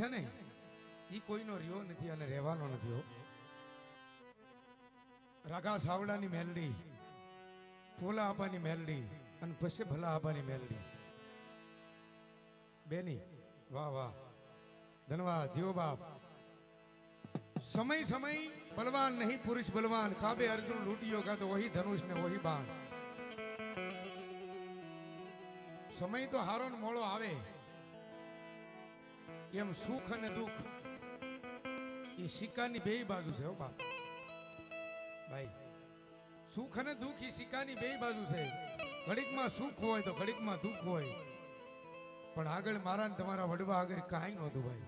છે ને? એ કોઈનો રહ્યો નથી અને રહેવાનો નથી હો. રાગા સાવડાની મેલડી ફોલા આબાની મેલડી અને પછી ભલા આબાની મેલડી. બેની, વાહ વાહ. ધન્યવાદ જીવો બાપ. સમય સમય બલવાન નહીં, પુરુષ બલવાન. કાબે અર્જુન લૂંટિયો કા તો વહી ધનુષ ને વહી બાણ. સમય તો હારો ને મોળો આવે. એમ સુખ અને દુઃખ એ સિક્કાની બે બાજુ છે ભાઈ, સુખ અને દુઃખ એ સિક્કાની બે બાજુ છે. ઘડીકમાં સુખ હોય તો ઘડીકમાં દુઃખ હોય. પણ આગળ મારા ને તમારા વડવા આગળ કાંઈ નહોતું ભાઈ.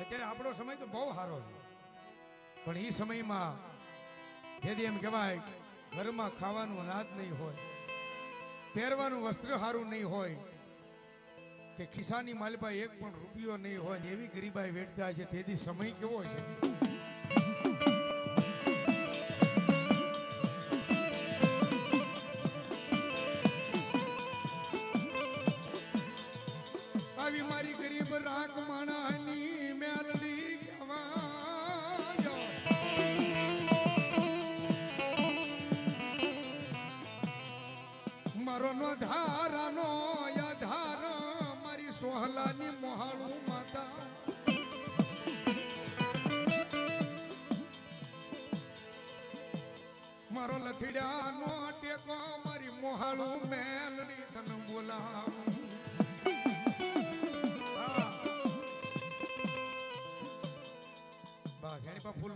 અત્યારે આપણો સમય તો બહુ સારો છે. પણ એ સમયમાં જેથી એમ કહેવાય ઘરમાં ખાવાનું અનાજ નહીં હોય, પહેરવાનું વસ્ત્ર સારું નહીં હોય કે ખિસ્સાની માલપા એક પણ રૂપિયો નહીં હોય એવી ગરીબાઈ વેઠતા છે, તેથી સમય કેવો છે? લથડિયાનો ટેકો મારી મોહાળું મેલડી તને બોલાવું.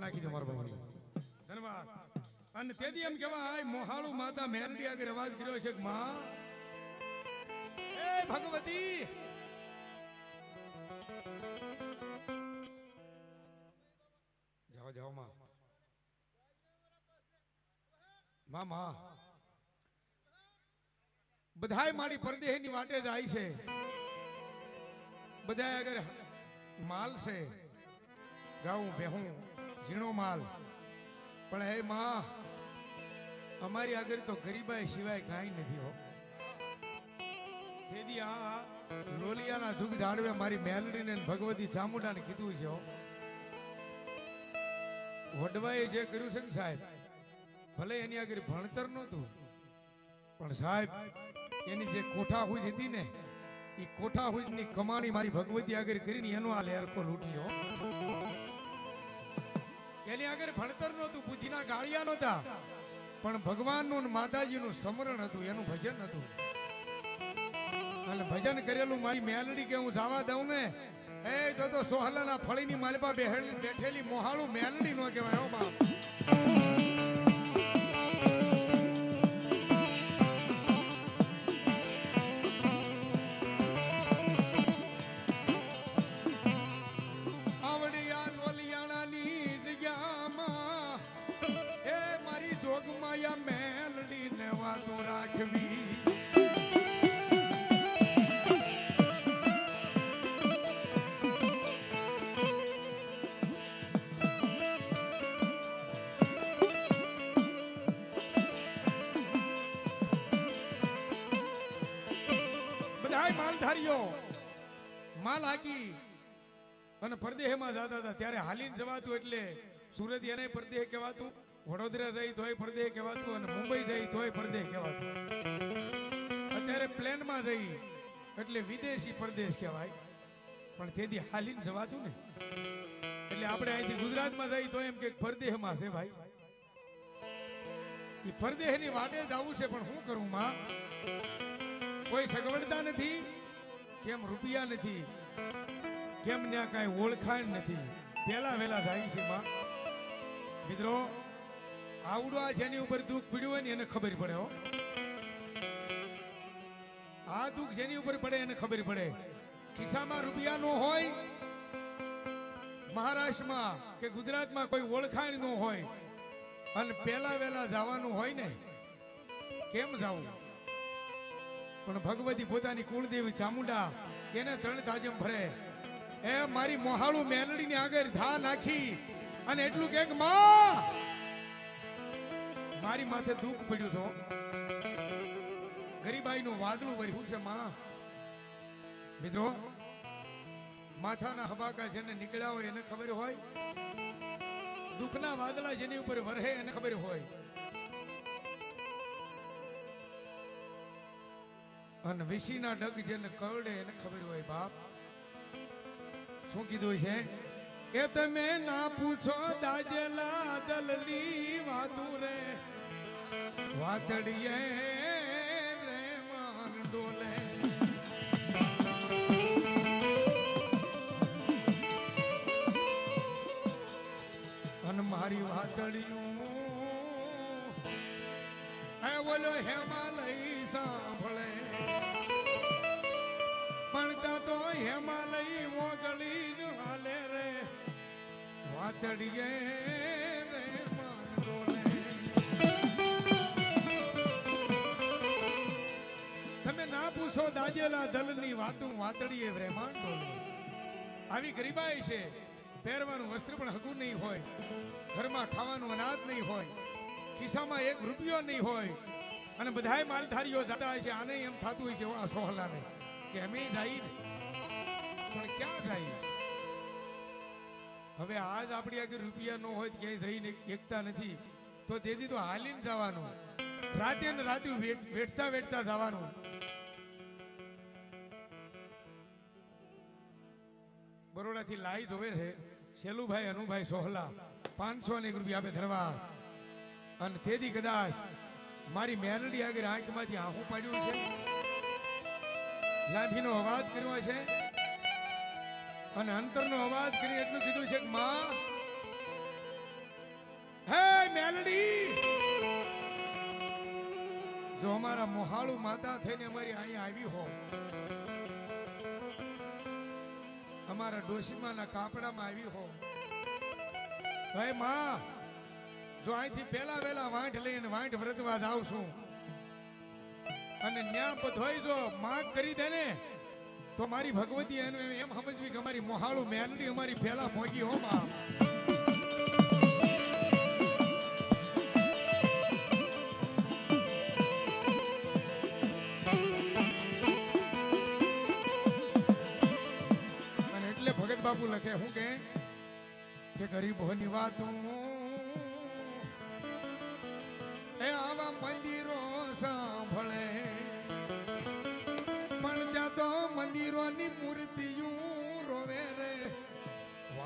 નાખી દો મારો અને તેથી એમ કહેવાય, મોહાળું માતા મેરડી આગળ અવાજ કર્યો છે કે એ ભગવતી માં માં બધાય મારી પરદેહની વાટે જાય છે. બધાય અગર માલ છે ગાઉં બેહું, ઝીણો માલ. પણ હે માં, અમારી આગળ તો ગરીબાઈ સિવાય કાંઈ નથી હો. તેથી આ લોલિયાના જુગ જાળવે મારી મેલડીને ભગવતી ચામુંડાને કીધું છે હો. વડવાએ જે કર્યું છે ને સાહેબ ભલે એની આગળ ભણતર નહોતું, પણ સાહેબ, એની જે કોઠા હુજ હતી ને એ કોઠા હુજની કમાણી મારી ભગવતી આગળ કરીને એનો આ લેરકો લૂંટ્યો એની આગળ ભણતર નહોતું, બુદ્ધિના ગાળિયા નહોતા, પણ ભગવાનનું માતાજી માતાજીનું સમરણ હતું, એનું ભજન હતું. અને ભજન કરેલું મારી મેલડી કે હું જવા દઉં ને, એ તો તો સોહલાના ફળીની માલપા બેઠેલી મોહાળું મેલડી નો કહેવાય બાપ. બધાય માલધારીઓ માલ હાકી. અને પરદેહમાં જતા હતા. ત્યારે હાલીને જવાતું એટલે સુરત એને પરદેહ કહેવાતું, વડોદરા રહી તોય પરદેહ કહેવાતું અને મુંબઈ રહી તોય પરદેહ કહેવાતું. અત્યારે પ્લેનમાં જઈ એટલે વિદેશી પરદેશ કહેવાય. પણ તેથી હાલીને જવાતું ને. એટલે આપણે અહીંથી ગુજરાતમાં રહી તો એમ કે પરદેહમાં છે ભાઈ. એ પરદેહની વાટે જ આવું છે, પણ શું કરું, માં? કોઈ સગવડતા નથી? કેમ રૂપિયા નથી? કેમ ત્યાં કાંઈ ઓળખાણ નથી? પેલા વેલા જાય છે માં. મિત્રો, આવડું આ જેની ઉપર દુઃખ પીડ્યું હોય ને એને ખબર પડે હો. આ દુઃખ જેની ઉપર પડે એને ખબર પડે. ખિસ્સામાં રૂપિયા નો હોય, મહારાષ્ટ્રમાં કે ગુજરાતમાં કોઈ ઓળખાણ નો હોય, અને પેલા વેલા જવાનું હોય ને, કેમ જવું? પણ ભગવતી પોતાની કુળદેવી ચામુંડા એને ત્રણ તાજમ ભરે. એ મારી મોહાળું મેલડીની આગળ ધા નાખી અને એટલું કે માં! મારી માથે દુઃખ પડ્યું છો ગરીબાઈનું વાદળું વર્યું છે, માં. મિત્રો, માથાના હબાકા જેને નીકળ્યા હોય એને ખબર હોય? દુઃખના વાદળા જેની ઉપર વરહે એને ખબર હોય. અને વિશીના ડગ જેને કરડે એને ખબર હોય બાપ. શું કીધું છે? કે તમે ના પૂછો દાજેલા દલની વાતું રે. વાતડીએ રે માન મારી વાતડિયું, હે બોલો હેમાલય સાંભળે હિમાલય મોગળી હાલે રે વાતડીએ રે માન તમે ના પૂછો દાજેલા દલની વાતું વાતડીએ વ્રેમાન ડોલે આવી ગરીબાઈ છે, પહેરવાનું વસ્ત્ર પણ હકું નહીં હોય, ઘરમાં ખાવાનું અનાજ નહીં હોય, ખિસ્સામાં એક રૂપિયો નહીં હોય, અને બધાય માલધારીઓ જતા હોય છે, આને એમ થતું હોય છે, આ સોહલાને. કે અમે જઈએ ને. પણ ક્યાં જાય? હવે આજ આપણી આગળ રૂપિયા ન હોય ક્યાંય જઈને એકતા નથી. તો તેથી તો હાલીને જવાનું. રાતે ને રાતે વેઠતા વેઠતા જવાનું. બરોડાથી લાઈ જોવે છે શેલુભાઈ, અનુભાઈ, સોહલા. પાંચસો ને એક રૂપિયા આપે ધરવા. અને તેથી કદાચ મારી મેલડી આગળ આંખમાંથી આંખું પાડ્યું છે લાભીનો અવાજ કર્યો છે અને અંતરનો અવાજ કરી એટલું કીધું છે માં, હે મેલડી! જો અમારા મોહાળું માતા થઈને અમારી અહીંયા આવી હો. અમારા ડોશીમાના કાપડામાં આવી હો. ભાઈ માં, જો અહીંથી પેલા વેલા વાંઠ લઈને વાંઠ વ્રતવા જાઉં છું. અને ન્યા બધોય જો માગ કરી દે ને તો મારી ભગવતી એનું એમ સમજવી કે અમારી મોહાળું મેલડી અમારી ફેલા ભોગી હો માં એટલે ભગત બાપુ લખે, હું કે ગરીબ ગરીબોની વાતું એ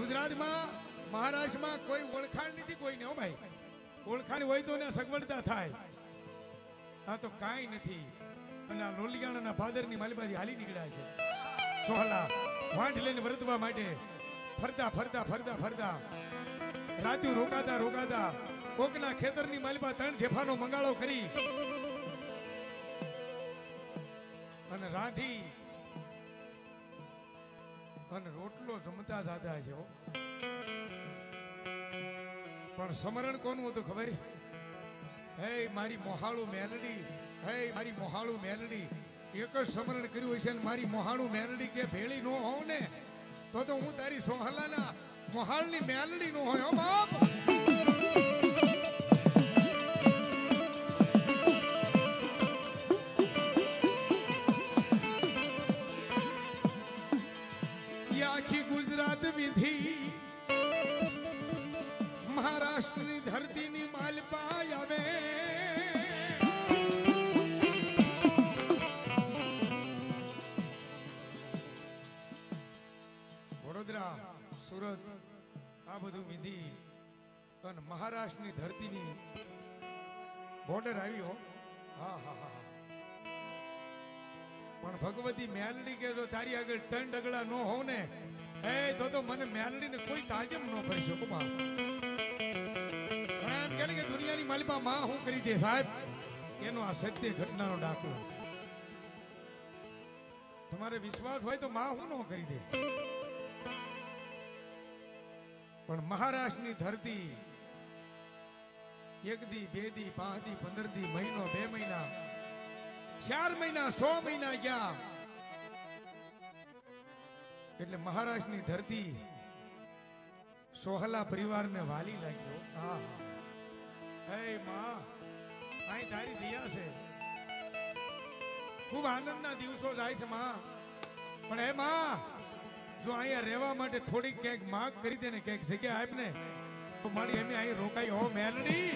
ગુજરાતમાં, મહારાષ્ટ્રમાં કોઈ ઓળખાણ નથી કોઈને, હો ભાઈ. ઓળખાણ હોય તો ને સગવડતા થાય. આ તો કાંઈ નથી. અને આ લોલિયાણાના ભાદરની માલિબાજી હાલી નીકળ્યા છે. સોહલા વાંઠ લઈને વર્તવા માટે ફરતા ફરતા ફરતા ફરતા. રાત્યુ રોકાતા રોકાતા. કોકના ખેતરની માલિબા ત્રણ ઠેફાનો મંગાળો કરી. અને રાંધી અને રોટલો જમતા જાતા છે. પણ સમરણ કોનું હતું ખબર? હે મારી મોહાળું મેલડી, હે મારી મોહાળું મેલડી. એક જ સમરણ કર્યું હશે ને મારી મોહાળું મેલડી કે ભેળી નો હોવ ને, તો તો હું તારી સોહલાના મોહાળની મેલડી નો હોય હો બાપ. બોર્ડર આવ્યો. હા હા હા હા. પણ ભગવતી મેલડી કે જો તારી આગળ ત્રણ ડગલા ન હોવ ને, એ તો તો મને મેલડીને કોઈ તાજમ ન કરી શકો માં એમ કે કે દુનિયાની માલિપા માં શું કરી દે, સાહેબ? એનો આ સત્ય ઘટનાનો દાખલો. તમારે વિશ્વાસ હોય તો માં હું ન કરી દે. પણ મહારાષ્ટ્રની ધરતી એક દી, બે દી, પાંચ દી, પંદર દી, મહિનો, બે મહિના, ચાર મહિના, સો મહિના ગયા. એટલે મહારાષ્ટ્રની ધરતી સોહલા પરિવારને વાલી લાગ્યો. હા, હે. માં, અહીં તારી દિયા છે. ખૂબ આનંદના દિવસો જાય છે માં. પણ હે માં, જો અહીંયા રહેવા માટે થોડીક ક્યાંક માગ કરી દે ને ક્યાંક જગ્યા આપ ને તો મારી એમ અહીં રોકાઈ. હો મેલડી.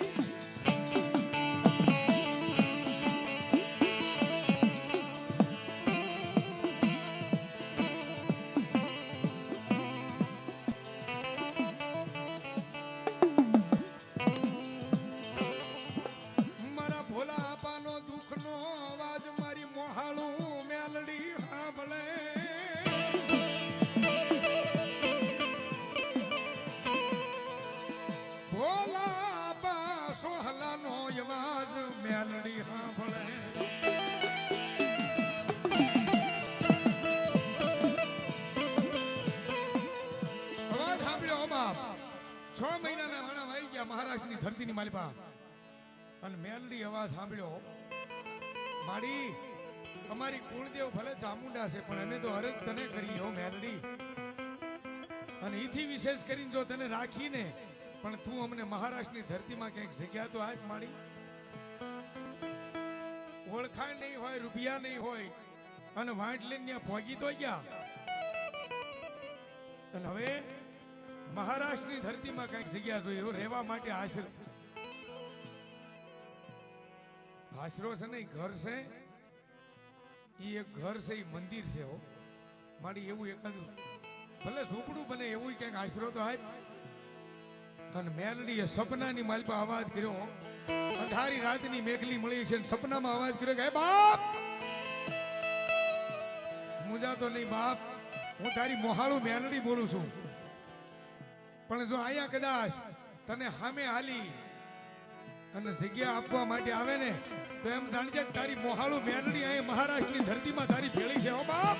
ધરતીની માલિપા અને મેલડી અવાજ સાંભળ્યો, માડી, અમારી કુળદેવ ભલે ચામુંડા છે, પણ અમે તો અરજ તને કરી હો, મેલડી. અને એથી વિશેષ કરીને જો તને રાખીને, પણ તું અમને મહારાષ્ટ્રની ધરતીમાં ક્યાંક જગ્યા તો આપ, માડી. ઓળખાણ નહીં હોય, રૂપિયા નહીં હોય, અને વાંટ લઈને પહોંચી તો ગયા. અને હવે મહારાષ્ટ્રની ધરતીમાં કંઈક જગ્યા જોઈએ એવું રહેવા માટે આશરો. આશરો છે ને ઘર છે. એ એક ઘર છે એ મંદિર છે, હો. મારી એવું એકાદ ભલે ઝૂંપડું બને, એવું ક્યાંક આશરો તો આપ અને મેલડીએ સપનાની માલપા અવાજ કર્યો અંધારી રાતની મેઘલી મળી છે સપનામાં અવાજ કર્યો કે બાપ! મુજા તો નહીં, બાપ, હું તારી મોહાળું મેલડી બોલું છું. પણ જો અહીંયા કદાચ તને સામે હાલી અને જગ્યા આપવા માટે આવે ને, તો એમ જાણજે તારી મોહાળું મેરડી અહીં મહારાષ્ટ્રની ધરતીમાં તારી ભેળી છે. હો બાપ!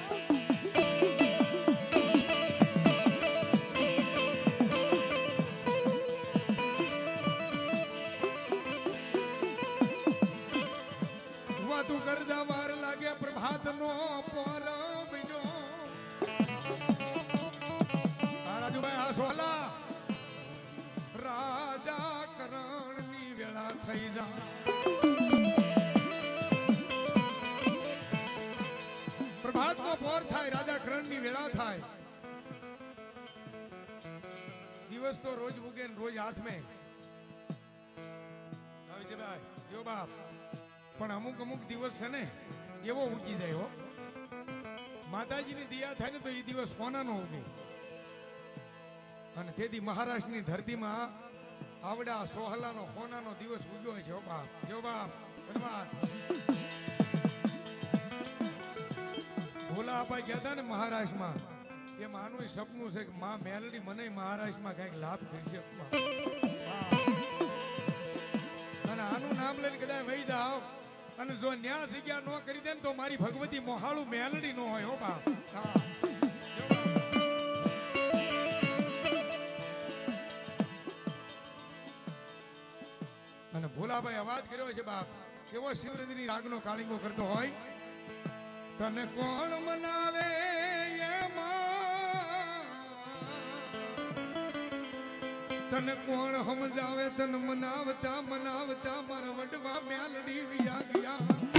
વેળા થાય. દિવસ તો રોજ ઉગે રોજ હાથ મેં. જો બાપ. પણ અમુક અમુક દિવસ છે ને, એવો ઉગી જાય માતાજીની દયા થાય ને તો એ દિવસ કોનાનો ઉગે. અને તેથી મહારાષ્ટ્રની ધરતીમાં આવડા સોહલાનો, હોનાનો દિવસ ઉગ્યો છે બાપ. જો બાપ ધન્યવાદ ભોલા આપા ગયા હતા ને મહારાષ્ટ્રમાં એ માનું સપનું છે કે માં મેલડી મને મહારાષ્ટ્રમાં કંઈક લાભ કરશે હા. અને આનું નામ લઈને કદાચ વહી જાઓ. અને જો ન્યા જગ્યા ન કરી દે તો મારી ભગવતી મોહાળું મેલડી ન હોય, હો બાપ. હા. અને ભોલાભાઈ અવાજ કર્યો છે બાપ, કેવો શિવરંજની રાગનો કાળીંગો કરતો હોય? તને કોણ મનાવે? તને કોણ સમજાવે તને મનાવતા મનાવતા મારા વડવા મેલડી વિયા ગયા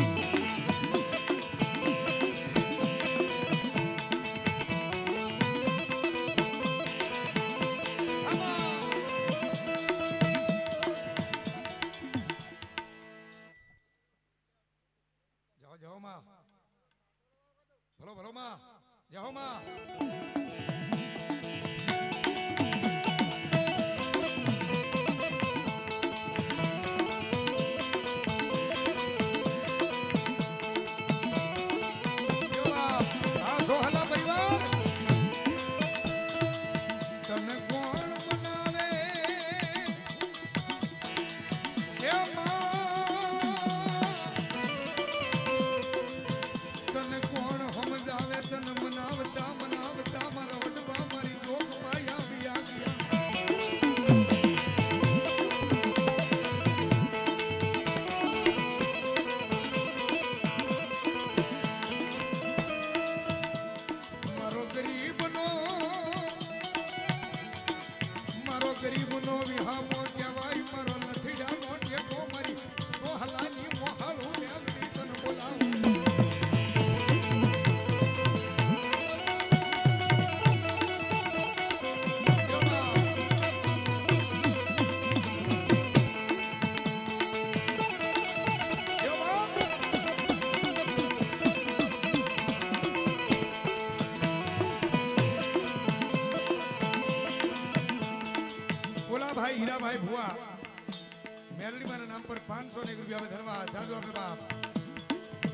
પાંચસો ને એક રૂપિયા ધરવા જાજો આપણે બાપ.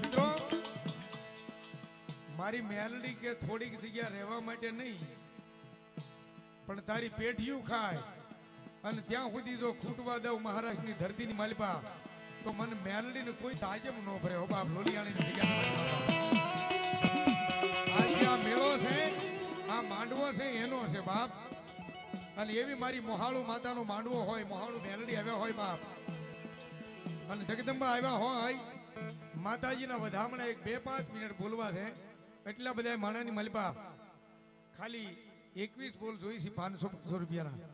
મિત્રો, મારી મેલડી કે થોડીક જગ્યા રહેવા માટે નહીં, પણ તારી પેઢીયું ખાય. અને ત્યાં સુધી જો ખૂટવા દઉં મહારાષ્ટ્રની ધરતીની માલિપા, તો મને મેલડીને કોઈ તાજમ ન ભરે. હો બાપ, લોલિયાણીની જગ્યા આ જે આ મેળો છે, આ માંડવો છે, એનો છે બાપ. અને એવી મારી મોહાળુ માતાનો માંડવો હોય, મોહાળુ મેલડી આવ્યા હોય બાપ. અને જગદંબા આવ્યા હોય, માતાજીના વધામણા એક બે પાંચ મિનિટ બોલવા છે. એટલા બધા માણાની મલપા ખાલી એકવીસ બોલ જોઈશી પાંચસો પાંચસો રૂપિયાના.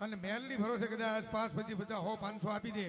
અને મેલની ભરોસે કદાચ પાંચ, પચીસ, પચાસ હો પાંચસો આપી દે.